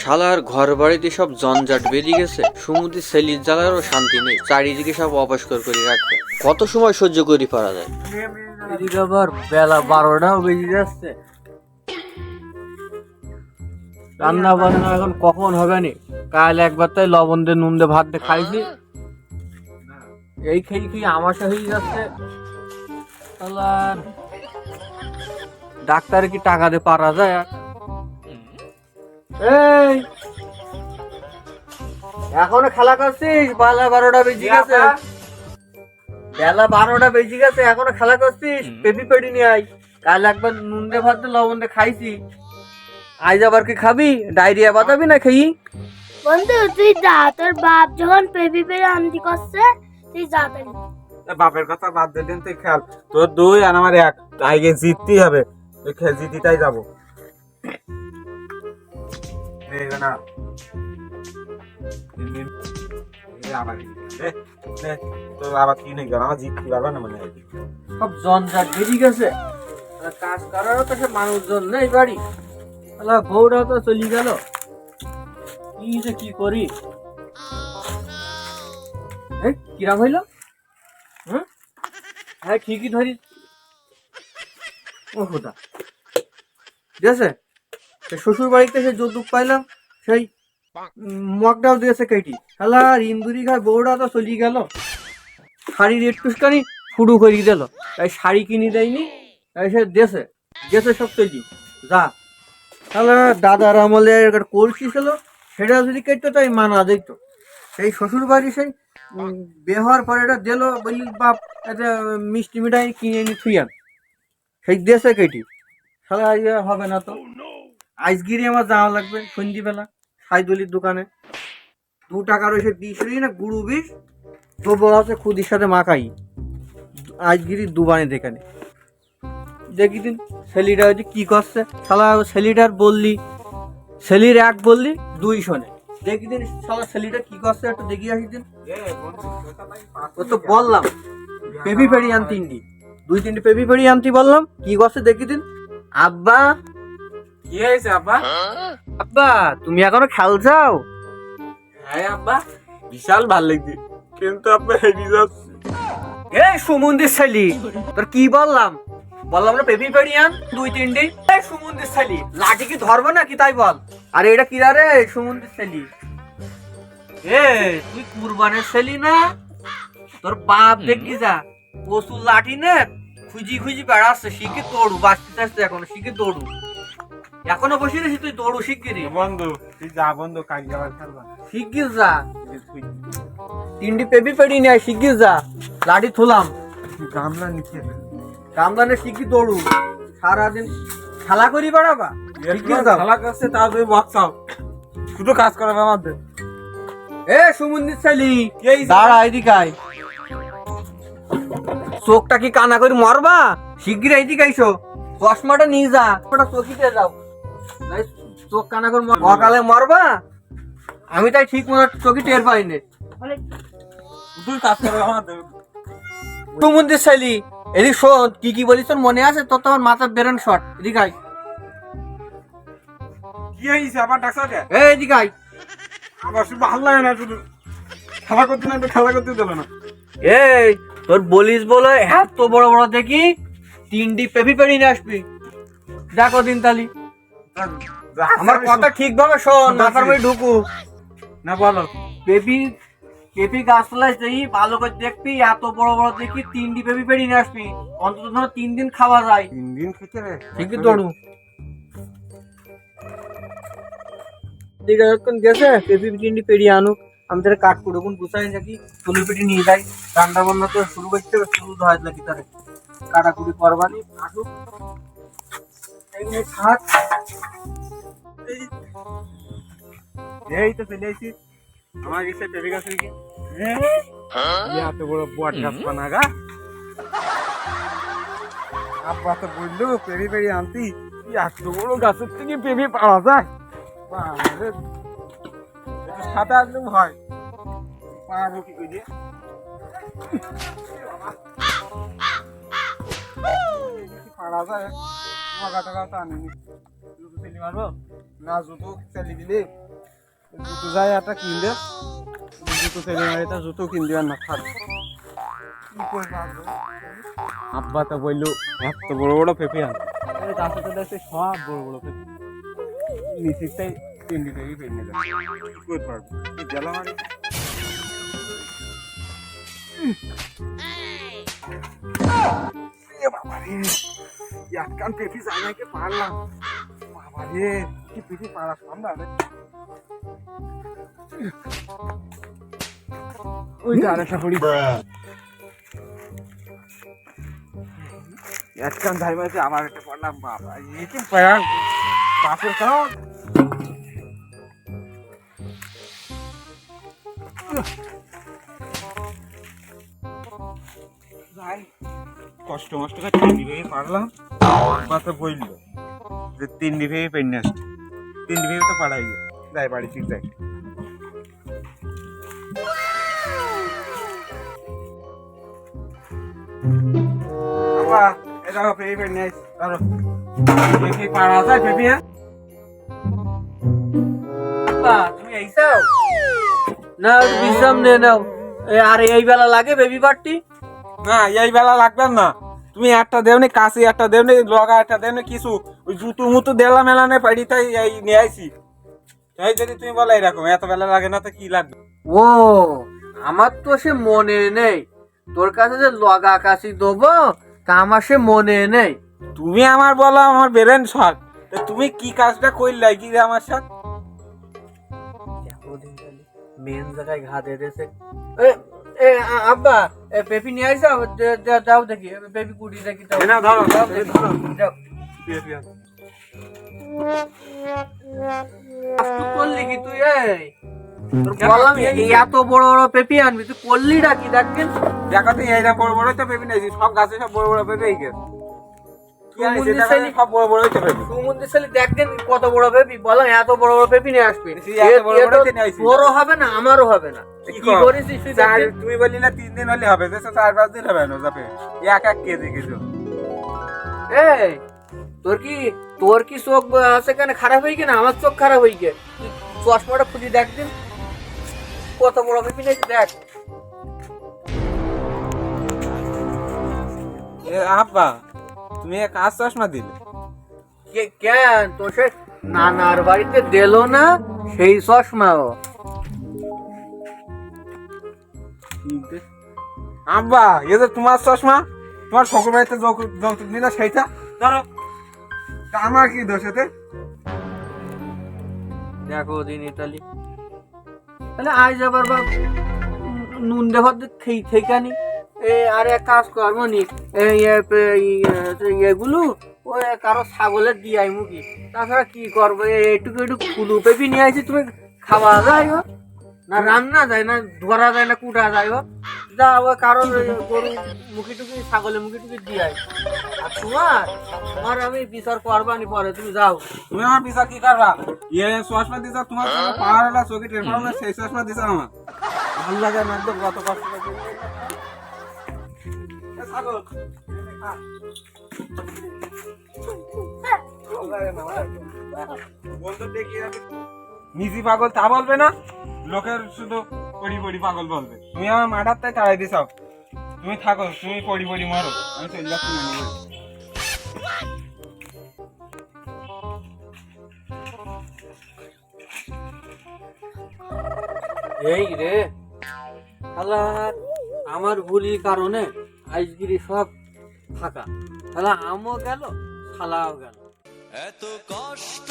শালার ঘর বাড়িতে সব জঞ্জাট বেরিয়ে গেছে সমুদ্রে সেলির জ্বালারও শান্তি নেই চারিদিকে সব অপস্কার করে রাখবে। কত সময় সহ্য করি পারা যায়? এদিকে আবার বেলা বারোটাও বেজে যাচ্ছে। রান্না বান্না এখন কখন হবে নি? কাল একবার তাই লবণ দিয়ে নুন দিয়ে ভাত দিয়ে খাইছি। এই খেয়ে খেয়ে আমাশা হয়ে যাচ্ছে। শালার ডাক্তারে কি টাকা দিয়ে পারা যায়? আর? এই! এখনও খেলা করছিস? বেলা বারোটা বেজে গেছে। বেলা বারোটা বেজে গেছে এখনও খেলা করছিস? পেপি পেডি নিয়ে আই কাল একবার নুন দিয়ে ভাত দিয়ে লবণ দিয়ে খাইছি। আজ আবার কি খাবি? ডায়রিয়া বাতাবি না খেয়ে? বন্ধু তুই যা। তোর বাপ যখন পেপি পেরে আনতি করছে তুই যা বাপের কথা বাদ দিলেন তুই খেয়াল। তোর দুই আর আমার এক। আগে জিততেই হবে। তুই খেল জিতিটাই যাব। না। কি নেই আমার জিততে পারবে না মানে সব গেছে কাজ করারও তো সে মানুষজন নেই বাড়ি। তো চলে গেল। কি যে কি করি? কিরাম হইল? হ্যাঁ ঠিকই ধরি ও খোদা। ঠিক আছে? সে শ্বশুর বাড়িতে সে যৌতুক পাইলাম, সেই মগটাও দিয়েছে কেটি। আর ইন্দুরি খায় বউটা তো চলে গেল। শাড়ির একটুখানি শুরু করিয়ে দিল। তাই শাড়ি কিনে দেয়নি, তাই সে দেশে দেশে সব চলি। যা। তাহলে দাদার আমলে একটা কলসি ছিল, সেটা যদি কেটে তাই মানা যেত সেই শ্বশুর বাড়ি সেই হওয়ার পরে এটা দিল বললি বাপ, এটা মিষ্টি মিঠাই কিনে এনে থুইয়ান সেই দেশে কেটি। আজ হবে না তো। আজগিরি আমার যাওয়া লাগবে সন্ধ্যেবেলা সাইদুলির দোকানে। দু টাকার ওই সে বিষ না গুরু বিষ তো বলা হচ্ছে খুদির সাথে মাখাই আজগিরি দুবানে দেখানে। দেখি দিন ছেলিটা হচ্ছে কি করছে? শালা ছেলিটার বললি, ছেলির এক বললি, দুই শোনে। দেখি দিন শালা, ছেলিটা কি করছে একটু দেখি আসি দিন ও তো বললাম, পেপি ফেরি আন তিনটি। দুই তিনটি পেপি ফেরি আনতি বললাম। কি করছে দেখি দিন। আব্বা। কি হয়েছে আব্বা? আব্বা তুমি এখনও খেলছাও হ্যাঁ আব্বা। বিশাল ভালো লাগছে। কিন্তু আব্বা হেরিয়ে যাচ্ছে। এই সুমন্দির ছেলি তোর কি বললাম? বললাম না পেপি আন দুই তিনটি। এই সুমন্দির ছেলি লাঠি কি ধরবো না কি তাই বল? আরে এটা কি রে সুমন্দির ছেলি? এ তুই কুরবানের ছেলি না? তোর বাপ দেখি যা পশু লাঠি নে খুঁজি খুঁজি বেড়াচ্ছে শিখে দৌড়ু বাঁচতে আসতে এখনও শিখে দৌড়ু। এখনও বসে রেছি তুই দৌড়ু শিগগিরি বন্ধু তুই যা বন্ধু কালকে আবার খেলবা শিগগির যা। তিনটি পেপি পেড়ি নেয় শিগগির যা। লাঠি থুলাম। গামলা নিচে কামদানে শিখি দৌড়ু। সারাদিন খেলা করি বেড়াবা? শিগগির যাও। খেলা করছে তা তুমি বক্সাও শুধু কাজ করাবে আমাদের। এ সুমন্দির ছেলি দাঁড়া এদিকে আয়। চোখটা কি কানা করে মরবা? শিগগির এইদিকে আইসো। চশমাটা নিয়ে যা। ওটা চকিতে যাও। চোখ কানা করে মর- অকালে মরবা? আমি তাই ঠিক মতো চকি টের পাইনি শুধু কাজ করাবে ছেলি এদিক শোন কি কি বলিস তোর মনে আছে? তোর তো আমার মাথার বেরেন শট এদিকে আয়। কি হয়েছে আবার ডাক্তার এ এদিকে আয়। আমার শুধু ভালো লাগে না শুধু খেলা করতে না খেলা করতে দিল না। এই তোর বলিস বলে এত বড় বড় দেখি তিনটি পেপি পেড়ি নিয়ে আসবি। দেখো দিন তালি। আমার কথা ঠিকভাবে শোন মাথার মধ্যে ঢুকু। না বলো। পেপি পেপি গাছতলায় দেখি ভালো করে দেখবি এত বড় বড় দেখি তিনটি পেপি পেড়ি নিয়ে আসবি। অন্তত ধরো তিন দিন খাওয়া যায়। তিন দিন খেতে রে ঠিকই দৌড়ু। দিকে যখন গেছে পেপি তিনটি পেড়িয়ে আনুক। আমি তাহলে কাঠ করে কোন গুছাই থাকি তুলি পেটি নিয়ে যাই রান্না বান্না তো শুরু করতে হবে শুরু হয় নাকি তারে কাটাকুটি করবানি আসুক। থাক এই তো চলে আইছি। আমার কাছে পেঁপে গাছ নাকি? এত বড় বট গাছ বানাগা আব্বা তো বলল পেঁপে পেঁপে আনতি। এত বড় গাছের থেকে পেঁপে পাওয়া যায়? সাদা আসলেও হয়। পারব কি করে পারা যায়? টাকা টাকা তো আনিনি জুতো চেলি মারবো? না জুতো চেলি দিলে। জুতো যাই একটা কিনবে জুতো চেলি মারি তা জুতো কিন দিবার না থাক। আব্বা তো বলল এত বড় বড় পেঁপে আন সাথে দেখছে সব বড় বড় পেঁপে। নিচেরটাই তিনটি থেকে পেয়ে যায় কি করতে পারব এই জ্বালা মারি এ বাবা রে এক কান পেঁপি যাই নাকি পারলাম। বাবা রে, কি পেঁপি পারা সম্ভব ওই আরেকটা পড়ি এক ধাই মাঝে আমার একটা পড়লাম বাবা এই কি প্যাং বাপের কান কষ্ট মষ্ট করে তিন ভেঙে পারলাম মাত্র বইল। যে তিন ভেঙে পেন আসছে তিন ভেঙে তো পাড়াই যাই বাড়ি ঠিক যাই। বাবা এটা পেয়ে পেন আসছি ধরো। পেঁপে পাড়া যায় পেঁপে। তুমি এইসাও না বিশ্রাম নিয়ে নাও। আর এই বেলা লাগে বেবি পার্টি না এই বেলা লাগবে না। তুমি একটা দেওনি কাশি একটা দেওনি লগা একটা দেওনি কিছু ওই জুতো মুতো দেলা মেলানে পাড়ি তাই এই নিয়ে আইছি। তাই যদি তুমি বলো এরকম এত বেলা লাগে না তো কি লাগবে? ও আমার তো সে মনে নেই। তোর কাছে যে লগা কাশি দেবো তা আমার সে মনে নেই। তুমি আমার বলো আমার বেরেন শখ তা তুমি কি কাজটা করলে কি আমার সাথে? মেন জায়গায় ঘা দিয়ে দিয়েছে। এ, আব্বা পেপি নিয়ে দে- দেখি পেপি কুড়ি দেখি না, ধরো, ধরো, করলি কি তুই এই? বললাম এত বড় বড় পেপি আনবি তুই করলি ডাকি দেখবেন দেখো। তো এইটা বড় বড় তো পেঁপে সব গাছে সব বড় বড় পেঁপে গেছে। কত বড় পেপি বললাম এত বড় বড় পেপি নিয়ে আসবে। বড় এ- এ বড় তো তো নিয়ে আইছি। তোরও হবে না আমারও হবে না। কি কি কর? করেছিস তুই চার দেখবেন? তুমি বললি না তিন দিন হলে হবে চার পাঁচ দিন হবে না যাবে। এক এক কেজি কিছু এই তোর কি তোর কি চোখ আছে কেন খারাপ হয়ে গেছে? আমার চোখ খারাপ হয়ে গেছে। চশমাটা খুঁজে দেখদিন কত বড় পেপি নিয়েছি দেখ। আব্বা তুমি এক কাজ চশমা দিলে। কে- কেন? তো সে নানার বাড়িতে দিল না সেই চশমাও। আব্বা এ যে তোমার চশমা তোমার শ্বশুর বাড়িতে যৌ- যৌতুক নিলে সেইটা? ধরো আমার কি দোষ এতে? দেখো দিন ইতালি। তাহলে আজ আবার বা নুন দেওয়ার আনি এ আর এক কাজ করব নি এগুলো ওই কারও ছাগলের দিয়াই মুখি তাছাড়া কি করব? এ, একটু ফুলু পেপি নিয়ে আসি তুমি খাওয়া যায়? না রান্না যায় না ধরা যায় না কুটা যায়? যা ওই কারও গরু মুখি টুকি ছাগলের মুখি টুকি দিয়াই আর তোমার তোমার আমি বিচার করবানি পরে তুমি যাও। তুমি আমার পিসা কি করবা? ইয়ে চশমা দিছা তোমার পাওয়ার হলা চোখে টের সেই চশমা দিছা আমার। ভালো লাগে না একদম কত কষ্ট নিজে পাগল তা বলবে না? লোকের শুধু পড়ি পড়ি পাগল বলবে। তুমি আমার মাঠার তাই তাড়াই দিছাও তুমি থাকো তুমি পড়ি পড়ি মারো। আমি চলে যাচ্ছি এই রে আমার ভুলির কারণে আজগিরি সব ফাঁকা। তাহলে আমও গেল শালাও গেল। এত কষ্ট